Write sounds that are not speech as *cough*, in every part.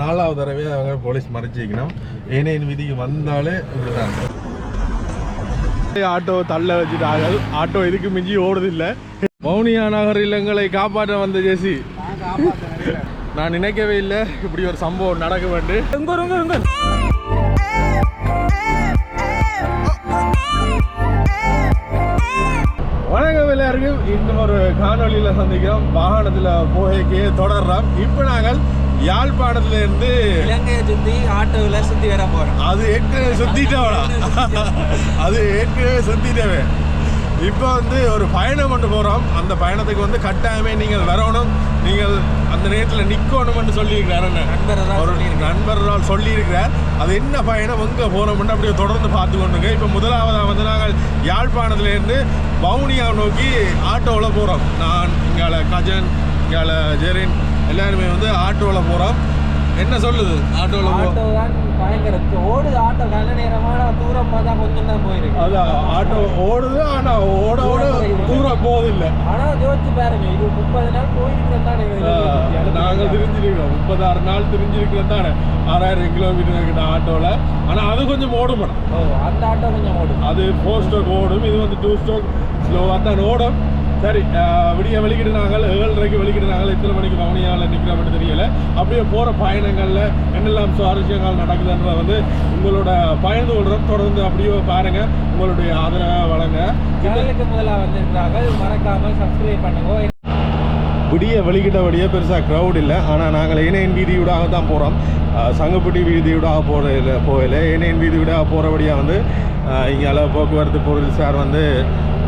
நாலாவது தடவை அவங்க போலீஸ் மறைச்சிக்கணும். ஏனையின் விதிக்கு வந்தாலே இப்படிதான் ஆட்டோ தள்ள வச்சுட்டாங்க ஆட்டோ இதுக்கு மிஞ்சி ஓடுது இல்ல. மௌனியா நகர் இல்லங்களை காப்பாற்ற வந்த ஜெசி. நான் நினைக்கவே இல்லை. இப்படி ஒரு சம்பவம் நடக்க வேண்டும் வணக்கம் எல்லாருக்கும். இன்னும் ஒரு காணொளியில சந்திக்கிறோம். வாகனத்துல போகைக்கே தொடர்றோம். இப்போ நாங்கள் யாழ்ப்பாணத்துல இருந்து இலங்கையை சுத்தி ஆட்டோவில் சுத்தி வர போறோம். அது ஏற்கனவே சுத்திட்டவளா அது ஏற்கனவே சுத்திட்டவே இப்போ வந்து ஒரு பயணம் கொண்டு போகிறோம் அந்த பயணத்துக்கு வந்து கட்டாயமே நீங்கள் வரணும். நீங்கள் அந்த நேரத்தில் நிற்கணும்னு சொல்லியிருக்கிறார். ஒரு. நண்பரால் சொல்லியிருக்கிறார். அது என்ன பயணம்? எங்கே போகிறோம்னு அப்படியே தொடர்ந்து பார்த்து கொண்டுங்க இப்போ முதலாவதாக வந்து நாங்கள் யாழ்ப்பாணத்துலேருந்து வவுனியா நோக்கி ஆட்டோவில் போகிறோம் நான் இங்கால கஜன் இங்கால ஜெரின் எல்லாருமே வந்து ஆட்டோவில் போகிறோம் என்ன சொல்லுது? ஆட்டோவில் ஆட்டோ தான் பயங்கர. ஓடுது ஆட்டோ நல்ல நேரமான தூரம் பார்த்தா கொஞ்சம் தான் போயிருக்கு. அதான் ஆட்டோ ஓடுது ஆனா ஓட ஓட தூரம் போதில்லை ஆனா யோசிச்சு பாருங்க இது முப்பது நாள் போயிருக்கிறோம் தானே நாங்கள் தெரிஞ்சிருக்கிறோம். முப்பதாறு நாள் தெரிஞ்சிருக்கிறோம் தானே. ஆறாயிரம் கிலோமீட்டர் கிட்ட ஆட்டோவில் ஆனா அது கொஞ்சம் ஓடும் மேடம். அந்த ஆட்டோ கொஞ்சம் ஓடும். அது ஃபோர் ஸ்டோக் ஓடும் இது வந்து டூ ஸ்டோக் ஸ்லோவாக தான் ஓடும். சரி விடிய வெளிக்கிட்டு நாங்கள் ஏழரைக்கு வெளிக்கிட்டு நாங்கள் எத்தனை மணிக்கு மவனியாவில் நிற்கிறோம்னு தெரியல. அப்படியே போகிற பயணங்களில் என்னெல்லாம் சுவாரஸ்யங்கள் நடக்குதுன்ற வந்து உங்களோட பயந்து கொள்கிறோம் தொடர்ந்து அப்படியே பாருங்க. உங்களுடைய ஆதரவை வழங்க. சேனலுக்கு முதல்ல வந்திருக்கிறாங்க மறக்காம சப்ஸ்கிரைப் பண்ணுங்க. விடிய வெளிக்கிட்டபடியே பெருசாக க்ரௌட் இல்லை. ஆனால் நாங்கள் இணையன் வீதியூடாக தான் போகிறோம் சங்கப்பட்டி வீதியூடாக போகிறதில்ல போகல. இணையன் வீதியூடாக போகிறபடியாக வந்து இங்கே போக்குவரத்து பொருள் சார் வந்து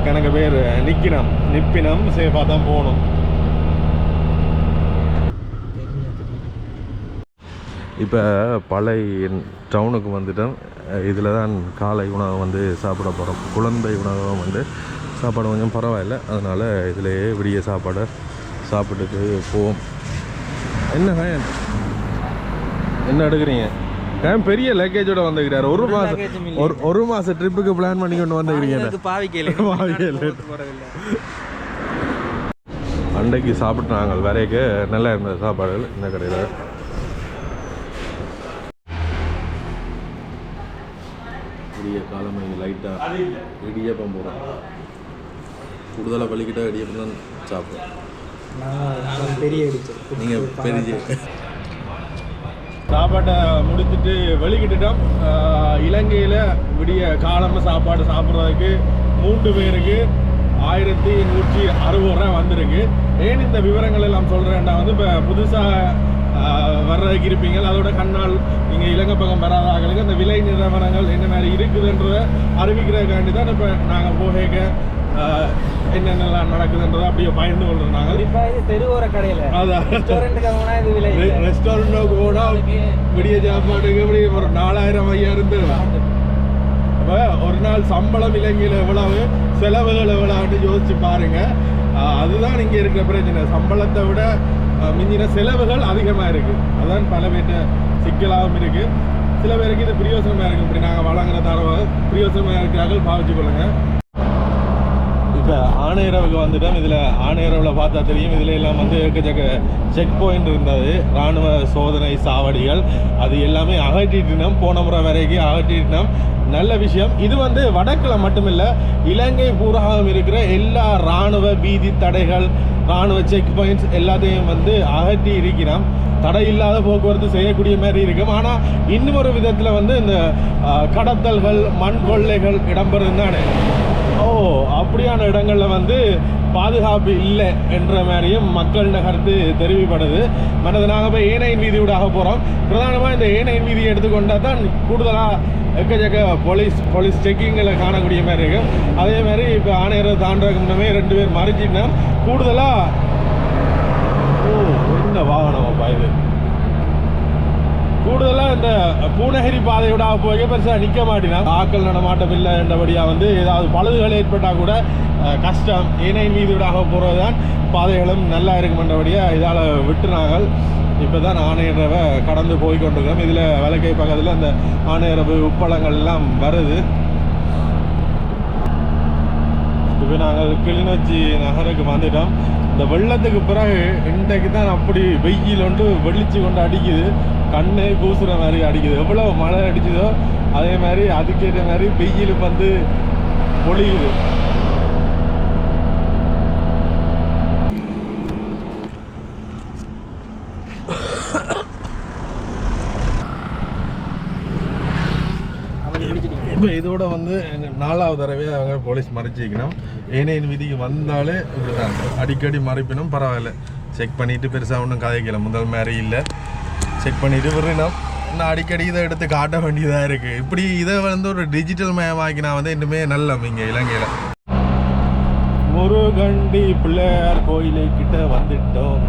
கணக்கு பேர் நிற்கினோம் நிப்பினம் சேஃபாக தான் போகணும். இப்போ பழைய டவுனுக்கு வந்துட்டோம் இதில் தான் காலை உணவு வந்து சாப்பிட போகிறோம் குழந்தை உணவகம் வந்து சாப்பாடு கொஞ்சம் பரவாயில்ல. அதனால் இதிலேயே விடிய சாப்பாடை சாப்பிட்டுட்டு போவோம். என்ன என்ன எடுக்கிறீங்க? ஏன் பெரிய லக்கேஜோட வந்துக்கிறாரு ஒரு ஒரு மாதம் luggage-உம் இல்லை. ஒரு ஒரு மாதம் ட்ரிப்புக்கு பிளான் பண்ணி கொண்டு வந்துக்கிறீங்க பாவிக்கல. போறதில்லை. அன்றைக்கு சாப்பிட்டு நாங்கள் வரைக்கு நல்லா இருந்தது சாப்பாடுகள் இந்த கடையில். விடிய காலமை லைட்டாக இடியப்பம் போகிறோம் கூடுதலாக பள்ளிக்கிட்ட இடியப்பம் தான் சாப்பிடுவோம் நான் பெரிய அடிச்சது நீங்கள் பெரிய சாப்பாட்டை முடிச்சுட்டு வெளிக்கிட்டுட்டோம். இலங்கையில் விடிய காலமாக சாப்பாடு சாப்பிட்றதுக்கு மூன்று பேருக்கு ஆயிரத்தி நூற்றி அறுபது ரூபா வந்திருக்கு. ஏன் இந்த விவரங்கள் எல்லாம் சொல்கிறேன்டா வந்து இப்போ புதுசாக வர்றதுக்கு இருப்பீங்க. அதோட கண்ணால் நீங்கள் இலங்கை பக்கம் வராதாங்களுக்கு அந்த விலை நிறுவனங்கள் என்ன மாதிரி இருக்குதுன்றதை அறிவிக்கிறதுக்காண்டி தான் இப்போ நாங்கள் போக என்னென்னலாம் நடக்குதுன்றதை அப்படியே பயந்து நாங்கள் குறிப்பா இது தெருவோர கடையில. அதான். ரெஸ்டாரண்ட்டுக்கு போனா இது விலை இல்லை. ரெஸ்டாரண்ட் போனா விடிய சாப்பாட்டுக்கு இப்படி ஒரு நாலாயிரம் ஐயாயிரம் தருவா அப்போ ஒரு நாள் சம்பளம் இலங்கையில் எவ்வளவு செலவுகள் எவ்வளவுன்னு யோசிச்சு பாருங்க. அதுதான் இங்கே இருக்கிற பிரச்சனை. சம்பளத்தை விட மிஞ்சின செலவுகள் அதிகமாக இருக்கு. அதான் பல பேர்ட்ட சிக்கலாகவும் இருக்கு. சில பேருக்கு இது பிரியோசனமாக இருக்கு. இப்படி நாங்கள் வழங்குற தரவை பிரியோசனமாக இருக்கிறார்கள் பாவிச்சு கொள்ளுங்க. இப்போ ஆணையரவுக்கு வந்துட்டோம். இதில் ஆணையரவில் பார்த்தா தெரியும். இதில் எல்லாம் வந்து எக்கச்சக்க செக் பாயிண்ட் இருந்தது. இராணுவ சோதனை சாவடிகள் அது எல்லாமே அகற்றிட்டினோம் போன முறை வரைக்கும் அகற்றிட்டினோம் நல்ல விஷயம். இது வந்து வடக்கில் மட்டுமில்லை இலங்கை பூராகம் இருக்கிற எல்லா இராணுவ வீதி தடைகள் இராணுவ செக் பாயிண்ட்ஸ் எல்லாத்தையும் வந்து அகற்றி இருக்கிறோம். தடை இல்லாத போக்குவரத்து செய்யக்கூடிய மாதிரி இருக்கும். ஆனால் இன்னும் ஒரு விதத்தில் வந்து இந்த கடத்தல்கள் மண் கொள்ளைகள் இடம்பெறும் தானே? ஓ அப்படியான இடங்களில் வந்து பாதுகாப்பு இல்லை என்ற மாதிரியும் மக்களின் கருத்து தெரிவிப்படுது. மனது நாங்கள் போய் ஏனையின் வீதியூடாக போகிறோம் பிரதானமாக இந்த ஏனையின் வீதியை எடுத்துக்கொண்டால் தான் கூடுதலாக எக்கச்சக்க போலீஸ் போலீஸ் செக்கிங்களை காணக்கூடிய மாதிரி இருக்கும் அதே மாதிரி இப்போ ஆணையரை தாண்டதுக்கு முன்னமே ரெண்டு பேர் மறைஞ்சிட்டோம் கூடுதலாக ஓ என்ன வாகனம் அப்பா இது? கூடுதலாக இந்த பூனகிரி பாதையோட போய் பெருசாக நிற்க மாட்டினா? ஆக்கள் நடமாட்டம் இல்லை என்றபடியாக வந்து ஏதாவது பழுதுகள் ஏற்பட்டால் கூட கஷ்டம் இணை மீதுடாக போகிறது தான் பாதைகளும் நல்லா இருக்குமென்றபடியாக இதால் விட்டுனாங்கள் இப்போ தான் ஆணையரவை கடந்து போய் கொண்டிருக்கிறோம். இதில் வலக்கை பக்கத்தில் அந்த ஆணையரவு உப்பளங்கள் எல்லாம் வருது. இப்போ நாங்கள் கிளிநொச்சி நகருக்கு வந்துட்டோம். இந்த வெள்ளத்துக்கு பிறகு இன்றைக்கு தான் அப்படி வெயில் ஒன்று வெளிச்சு கொண்டு அடிக்குது. கண்ணு கூசுகிற மாதிரி அடிக்குது. எவ்வளோ மழை அடிக்குதோ அதே மாதிரி அதுக்கேற்ற மாதிரி வெயில் வந்து பொழியுது இப்போ இதோட வந்து நாலாவது தடவையாக அவங்க போலீஸ் மறைச்சிக்கணும் ஏனையின் விதிக்கு வந்தாலே அடிக்கடி மறைப்பினும் பரவாயில்ல. செக் பண்ணிட்டு பெருசாக ஒன்றும் கதைக்கல. முதல் மாதிரி இல்லை. செக் பண்ணிட்டு விடணும் நான் அடிக்கடி இதை எடுத்து காட்ட வேண்டியதாக இருக்குது இப்படி இதை வந்து ஒரு டிஜிட்டல் மயமாக்கினா வந்து இன்னுமே நல்லம் இங்கே இலங்கையில். முருகண்டி பிள்ளையார் கோயிலை கிட்ட வந்துட்டோம்.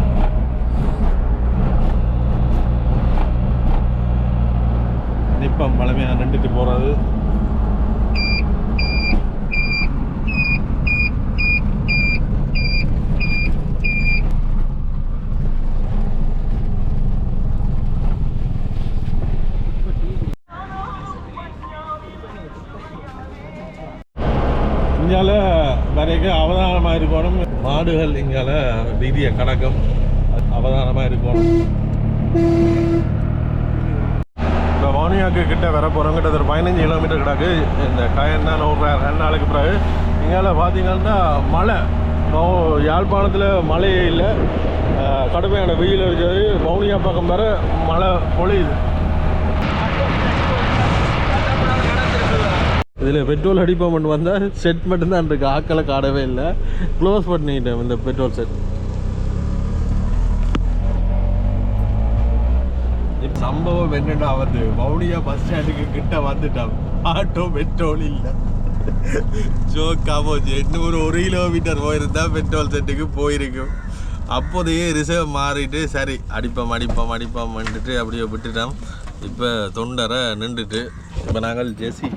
நிப்பம் பழமையாக நின்றுட்டு போகிறது மாடுகள் இங்கால வீதிய கடக்கும். அவதானமாக இருக்கும். இப்போ வானியாக்கு கிட்ட வர போகிறோம் கிட்ட ஒரு பதினஞ்சு கிலோமீட்டர் கிடக்கு. இந்த கயன் தான் ஒரு ரெண்டு நாளுக்கு பிறகு. இங்கால பார்த்தீங்கன்னா மழை. இப்போ யாழ்ப்பாணத்தில் மழையே இல்லை. கடுமையான வெயில் இருக்குது வவுனியா பக்கம் வர மழை பொழியுது. இதில் பெட்ரோல் அடிப்பமெண்ட் வந்தால் செட் மட்டும்தான் இருக்கு. ஆக்களை காடவே இல்லை. க்ளோஸ் பண்ணிக்கிட்டேன் இந்த பெட்ரோல் செட் சம்பவம் என்னடா வந்து? வவுனியா பஸ் ஸ்டாண்டுக்கு கிட்ட வந்துட்டான். ஆட்டோ பெட்ரோல் இல்லை. ஜோக்கா போச்சு. எண்ணூறு ஒரு கிலோமீட்டர் போயிருந்தா பெட்ரோல் செட்டுக்கு போயிருக்கும். அப்போதையே ரிசர்வ் மாறிட்டு சரி அடிப்போம் அடிப்போம் அடிப்போம் வந்துட்டு அப்படியே விட்டுட்டோம். இப்போ தொண்டரை நின்றுட்டு இப்போ நாங்கள் ஜெசி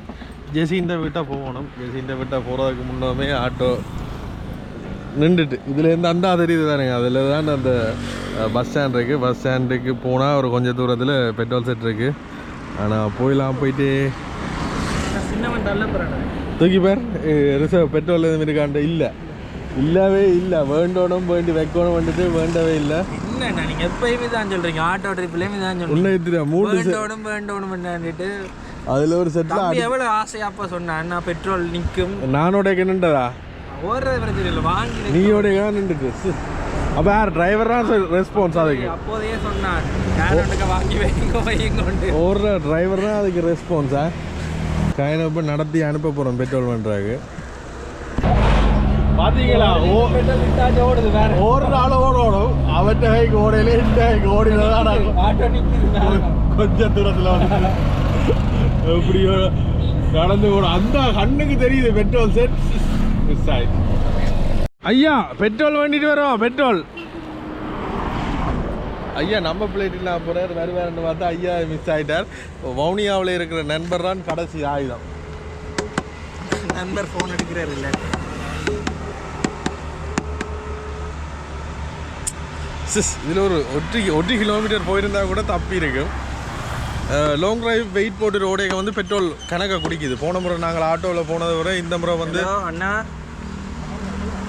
ஜெசின்ற விட்டால் போகணும். ஜெசின்ற விட்டால் போகிறதுக்கு முன்னமே ஆட்டோ நின்றுட்டு. இதுலேருந்து அந்த தெரியுது தானே அதில் தான் அந்த பஸ் ஸ்டாண்ட் இருக்குது பஸ் ஸ்டாண்டுக்கு போனால் ஒரு கொஞ்சம் தூரத்தில் பெட்ரோல் செட் இருக்குது ஆனால் போயிடலாம் போயிட்டு. தூக்கி பேர். ரிசர்வ் பெட்ரோல் எதுவும் இருக்காண்ட இல்லை. இல்லவே இல்லை. வேண்டோனும் வேண்டி வைக்கணும் வந்துட்டு வேண்டவே இல்லை. நீங்க எப்பயுமே தான் சொல்றீங்க. ஆட்டோ ட்ரிப்லயுமே தான் எத்திரியா மூணு set. வேண்டோடும் வேண்டோடும் பண்ணிட்டு அதில் ஒரு செட்டில் தம்பி எவ்வளவு ஆசையா அப்பா சொன்னான் நான் பெட்ரோல் நிக்கும்? நானோட நின்றதா ஓடுறது பிரச்சனை இல்லை வாங்கி நீயோட நின்றுட்டு அப்போ யார்? டிரைவர் தான் ரெஸ்பான்ஸ் அதுக்கு. அப்போதையே சொன்னான். யாரோட்டுக்க வாங்கி வைங்க வைங்க ஓடுற டிரைவர் தான் அதுக்கு ரெஸ்பான்ஸா கைனப்ப நடத்தி அனுப்ப போகிறோம் பெட்ரோல் பண்ணுறாங்க பார்த்தீங்களா ஓ பெட்ரோல் விட்டாச்சு ஓடுது வேற ஒரு நாள் ஓடணும் அவன்கிட்ட கைக்கு ஓடையில இந்த கைக்கு ஓடினதான் ஆட்டோ நிக்குது கொஞ்சம் தூரத்தில் வந்து எப்படியோ நடந்து ஓடும் அந்த கண்ணுக்கு தெரியுது பெட்ரோல் செட் மிஸ் ஆயிடுச்சு ஐயா பெட்ரோல் வேண்டிட்டு வரோம் பெட்ரோல். ஐயா நம்ம பிளேட் இல்லாம போறாரு வருவாருன்னு பார்த்தா ஐயா மிஸ் ஆயிட்டார். வவுனியாவில் இருக்கிற நண்பர் தான் கடைசி ஆயுதம். நண்பர் ஃபோன் எடுக்கிறாரு இல்ல. சிஸ் இதில் ஒரு ஒற்றி ஒற்றி கிலோமீட்டர் போயிருந்தா கூட தப்பி இருக்கும் லாங் டிரைவ் வெயிட் போட்டு ரோடேக வந்து பெட்ரோல் கணக்கை குடிக்குது. போன முறை நாங்கள் ஆட்டோவில் போனதை விட இந்த முறை வந்து அண்ணா.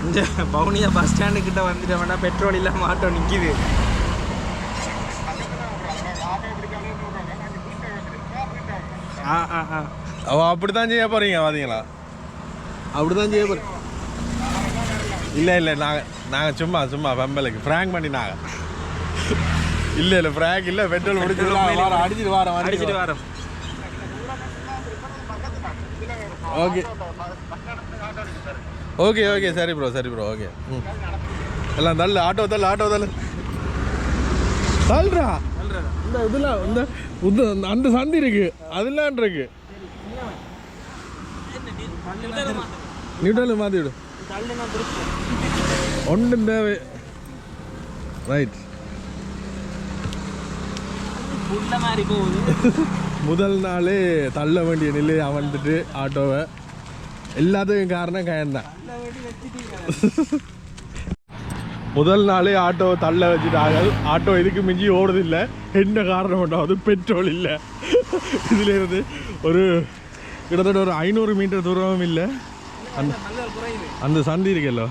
இந்த பவுனியா பஸ் ஸ்டாண்டு கிட்ட வந்துட்டோம்னா பெட்ரோல் இல்லாம ஆட்டோ நிக்குது. ஆ ஆ ஆ. அவ அப்படித்தான் செய்ய போறீங்க பாத்தீங்களா? அப்படிதான் செய்ய போறீங்க இல்ல இல்ல நாங்க நாங்க சும்மா சும்மா வெம்பலுக்கு. ஃப்ராங்க் பண்ணி நாங்க இல்ல இல்ல ஃப்ராங்க் இல்ல பெட்ரோல் முடிச்சு வாரம் அடிச்சிட்டு வாரம் அடிச்சிட்டு வரோம் ஓகே. ஓகே ஓகே சரி ப்ரோ சரி ப்ரோ ஓகே. ம். எல்லாம் தள்ளு ஆட்டோ தள்ளு ஆட்டோ தள்ளு. தள்ளுறா இந்த இதெல்லாம் இந்த அந்த சந்தி இருக்கு. அதெல்லாம் இருக்கு. நியூட்டல் மாற்றி விடு ஒன்று தேவை. ரைட் புள்ள மாதிரி போகுது. முதல் நாளே தள்ள வேண்டிய நிலை வந்துட்டு ஆட்டோவை. எல்லாத்துக்கும் காரணம் கயன்தான் முதல் நாளே ஆட்டோவை தள்ள வச்சுட்டாங்க ஆட்டோ இதுக்கு மிஞ்சி ஓடுது இல்லை என்ன காரணம் உண்டாவது பெட்ரோல் இல்லை. இதுல இருந்து ஒரு கிட்டத்தட்ட ஒரு ஐநூறு மீட்டர் தூரமும் இல்லை. அந்த அந்த சந்தி இருக்குல்ல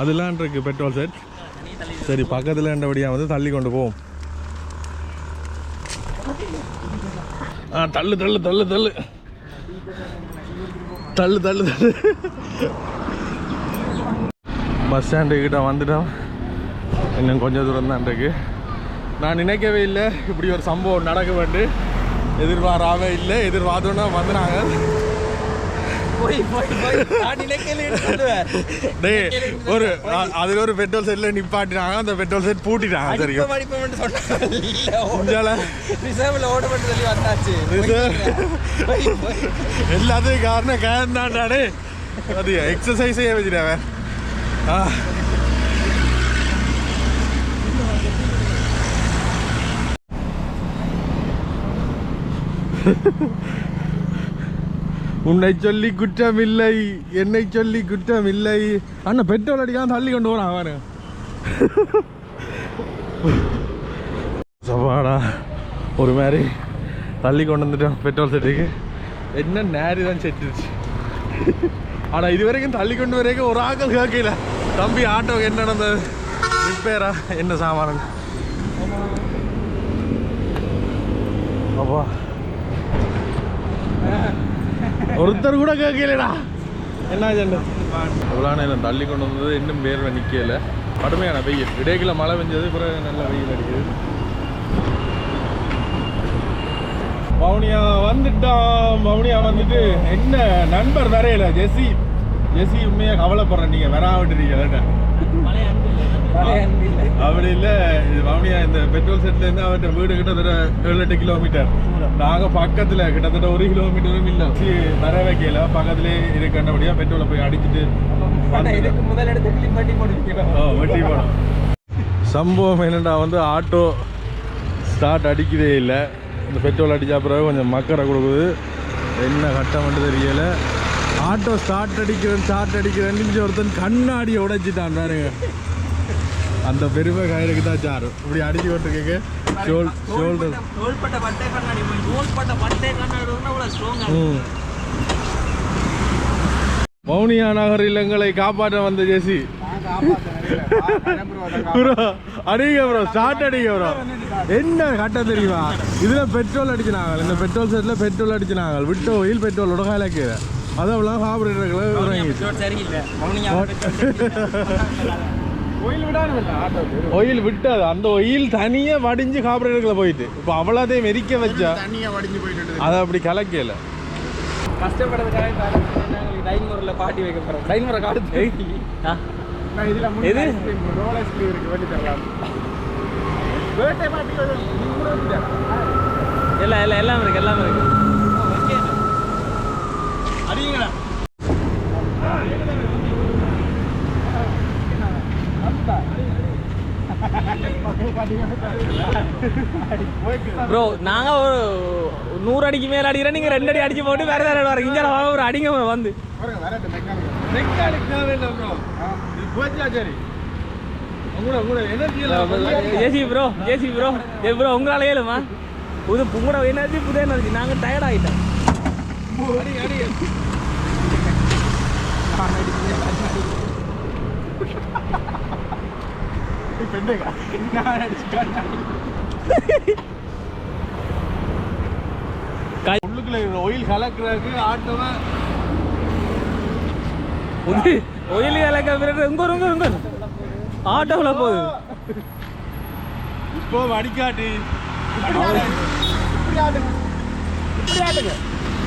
அதெல்லாம் இருக்கு பெட்ரோல் செட். சரி பக்கத்தில் இருந்தபடியாக வந்து தள்ளி கொண்டு போவோம். ஆ தள்ளு தள்ளு தள்ளு தள்ளு. தள்ளு தள்ளு தள்ளு. பஸ் ஸ்டாண்டு கிட்ட வந்துட்டோம். இன்னும் கொஞ்சம் தூரம் தான் இருக்கு. நான் நினைக்கவே இல்லை. இப்படி ஒரு சம்பவம் நடக்க வேண்டு எதிர்பாராவே இல்லை. எதிர்பார்த்தோன்னா வந்துனாங்க போய் போய் போய் நான் நினைக்கல எடுத்துடுவேன் டேய் ஒரு அதுல ஒரு பெட்ரோல் செட்ல நிப்பாட்டினாங்க. அந்த பெட்ரோல் செட் பூட்டிட்டாங்க இந்தியால ரிசர்வ்ல ஓட மட்டும் சொல்லி வந்தாச்சு. எல்லாத்துக்கும் காரணம் கேன் தான்டாடே அது எக்ஸசைஸே வச்சுட்டேன் ஆ. *laughs* உன்னை சொல்லி குற்றமில்லை என்னை சொல்லி குற்றமில்லை. அண்ணா பெட்ரோல் அடிக்காம தள்ளி கொண்டு போறான் அவனு சவாடா ஒரு மாதிரி தள்ளி கொண்டு வந்துட்டோம் பெட்ரோல் செட்டுக்கு. என்ன நேரி தான் செட்டுருச்சு ஆனால் இது வரைக்கும் தள்ளி கொண்டு வரைக்கும் ஒரு ஆக்கள் கேட்கல. தம்பி ஆட்டோ என்ன நடந்தது? ரிப்பேரா? என்ன சாமான்? அப்பா. ஒருத்தர் கூட கேட்கலடா என்ன ஜெண்டு இவ்வளோ நேரம் தள்ளி கொண்டு வந்தது இன்னும் பேர் நிற்கல கடுமையான வெயில். இடையில மழை பெஞ்சது பிறகு நல்ல வெயில் அடிக்குது. மௌனியா வந்துட்டான். மௌனியா வந்துட்டு என்ன நண்பர் வரையில ஜெசி. ஜெசி உண்மையா கவலைப்படுறேன் நீங்க. வரா அப்படி இல்ல. மௌனியா இந்த பெட்ரோல் செட்ல இருந்து அவர்கிட்ட வீடு கிட்டத்தட்ட ஏழு எட்டு கிலோமீட்டர் நாங்க பக்கத்துல கிட்டத்தட்ட ஒரு கிலோமீட்டரும் இல்ல. வர வைக்கல. பக்கத்துலயே இருக்கண்டபடியா பெட்ரோலை போய் அடிச்சுட்டு வெட்டி படம் சம்பவம் என்னடா வந்து ஆட்டோ ஸ்டார்ட் அடிக்கவே இல்லை. இந்த பெட்ரோல் அடிச்ச பிறகு கொஞ்சம் மக்கரை கொடுக்குது. என்ன கட்டம்னு தெரியல. ஆட்டோ ஸ்டார்ட் அடிக்கிறேன் ஸ்டார்ட் அடிக்கிறேன்னு ஒருத்தன் கண்ணாடியை உடைச்சிட்டான் பாருங்க. அந்த பெருமை கயிறுக்கு தான் சாரு இப்படி அடிச்சு கொண்டு கேட்க ஷோல் ஷோல்டர் தோள்பட்ட பட்டை கண்ணாடி போய் தோள்பட்ட பட்டை கண்ணாடி அவ்வளோ ஸ்ட்ராங்கா ம். மௌனியா நகர் இல்லங்களை காப்பாற்ற வந்த ஜெசி. ப்ரோ அடிங்க ப்ரோ ஸ்டார்ட் அடிங்க ப்ரோ. என்ன கட்ட தெரியுமா? இதுல பெட்ரோல் அடிச்சினாங்க. இந்த பெட்ரோல் செட்ல பெட்ரோல் அடிச்சினாங்க. விட்ட ஒயில் பெட்ரோலோட கலக்கு அதெல்லாம் சரியில்லை மௌனியா *laughs* ஒயில் விட்டது. அந்த ஒயில் தனியா வடிஞ்சு கார்பரேட்டர்களை போயிட்டு. இப்போ அவ்வளோதையும் மெரிக்க வச்சா? தண்ணியா வடிஞ்சு போயிட்டு அதை அப்படி கலக்கல. கஷ்டப்படுறதுக்காக டைன்முறையில் பாட்டி வைக்க போகிறோம் டைன்முறை காலத்து நான் இதுல எது? ரோல் ஐஸ்கிரீம் இருக்கு தரலாம். பார்ட்டி எல்லாம் எல்லாம் எல்லாம் இருக்கு எல்லாம் இருக்கு. ப்ரோ நாங்கள் ஒரு நூறு அடிக்கு மேலே அடிக்கிறோம் நீங்கள் ரெண்டு அடி அடிச்சு போட்டு வேற வேற வர இங்கே வாங்க ஒரு அடிங்க வந்து. ஜேசி ப்ரோ ஜேசி ப்ரோ ஏ ப்ரோ உங்களால ஏழுமா? புது உங்களோட எனர்ஜி புது எனர்ஜி நாங்கள் டயர்ட் ஆகிட்டோம். பெண்ணுங்க நான் அடிச்சுட்டேன் உள்ளுக்குள்ள ஒயில் கலக்குறதுக்கு ஆட்டோவை புது ஒயில் கலக்க பிறகு உங்க உங்க ஆட்டோவில் போகுது. இப்போ வடிகாட்டி. இப்படி ஆடுங்க இப்படி ஆடுங்க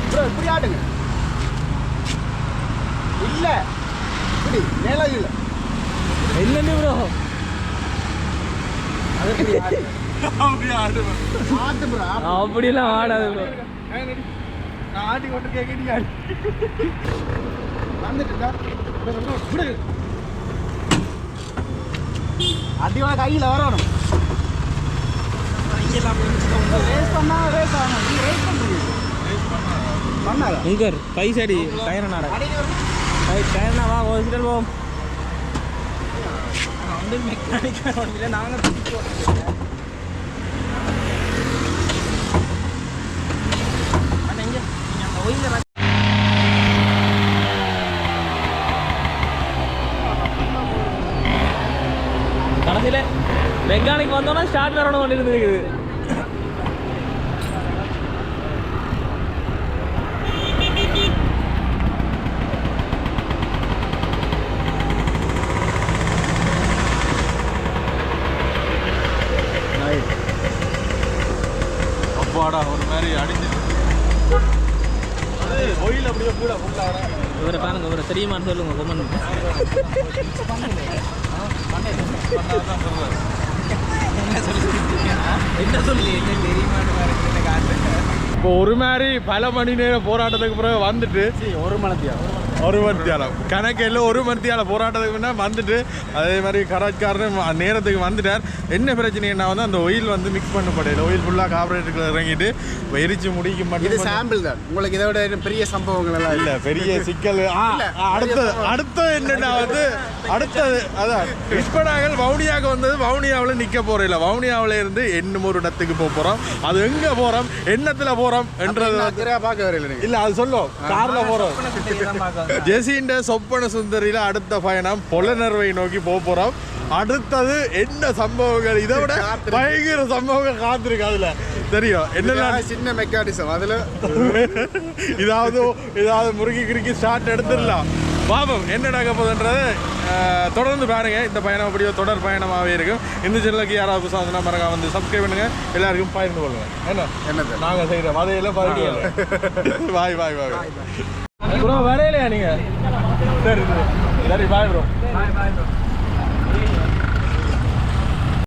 ப்ரோ இப்படி ஆடுங்க இல்ல. இப்படி மேல இல்ல என்னன்னு ப்ரோ? *laughs* அப்படிலாம் ஆடாது ப்ரோ. நான் ஆட்டி கொண்டு கேட்க வந்துட்டுடா இப்படி அடியோட கையில வரணும் உங்கர் பைசடி டயர் நாடா அடிக்க வரணும் டயர்னா வா ஹாஸ்பிட்டல் போவோம் வந்து மெக்கானிக் ஓய்வு கடைசியில் பெங்காலிக்கு வந்தோன்னா ஸ்டார்ட் வரணும் கொண்டு இவரை பாருங்க இவரை தெரியுமான்னு சொல்லுங்க கொமன் என்ன சொல்லி என்ன தெரியுமான்னு இப்போ ஒரு மாதிரி பல மணி நேரம் போராட்டத்துக்கு பிறகு வந்துட்டு ஒரு மணத்தியா ஒரு மணித்தியாலம் கணக்கு எல்லாம் ஒரு மணித்தியால போராட்டத்துக்கு முன்னா வந்துட்டு அதே மாதிரி கராச்காரன் நேரத்துக்கு வந்துட்டார். என்ன பிரச்சனைன்னா வந்து அந்த ஒயில் வந்து மிக்ஸ் பண்ணப்படையில ஒயில் ஃபுல்லாக கார்பரேட்டுக்குள்ள இறங்கிட்டு எரிச்சு முடிக்க இது மட்டும் சாம்பிள் தான். உங்களுக்கு இதை விட பெரிய சம்பவங்கள் எல்லாம் இல்ல பெரிய சிக்கல். அடுத்தது அடுத்தது என்னன்னா வந்து அடுத்தது அதான். இப்ப நாங்கள் வவுனியாவுக்கு வந்தது வவுனியாவில் நிக்க போறோம் இல்ல வவுனியாவில இருந்து என்னும் ஒரு இடத்துக்கு போக போறோம். அது எங்க போறோம்? என்னத்துல போறோம் என்றது பார்க்க வரையில இல்ல அது சொல்லும் கார்ல போறோம். ஜெசிண்ட சொப்பன சுந்தரியில அடுத்த பயணம் பொலனர்வை நோக்கி போக போறோம். அடுத்தது என்ன சம்பவங்கள்? இதை விட பயங்கர சம்பவங்கள் காத்திருக்கு அதுல. தெரியும். இதுல சின்ன மெக்கானிசம்? அதுல இதாவது இதாவது முறுக்கி கிறுக்கி ஸ்டார்ட் எடுத்துடலாம். பாபம் என்ன நடக்க போகுதுன்றது தொடர்ந்து பாருங்க. இந்த பயணம் அப்படியோ தொடர் பயணமாகவே இருக்கும். இந்த சேனலுக்கு யாராவது புதுசாக மறக்காம வந்து சப்ஸ்கிரைப் பண்ணுங்க. எல்லாருக்கும் பகிர்ந்து கொள்ளுங்க. என்ன? என்னது? நாங்கள் செய்கிறோம் அதையெல்லாம் பகிர்ந்து *laughs* பாய். பாய் பாய். ப்ரோ வரையிலையா நீங்கள் சரி சரி. சரி பாய் ப்ரோ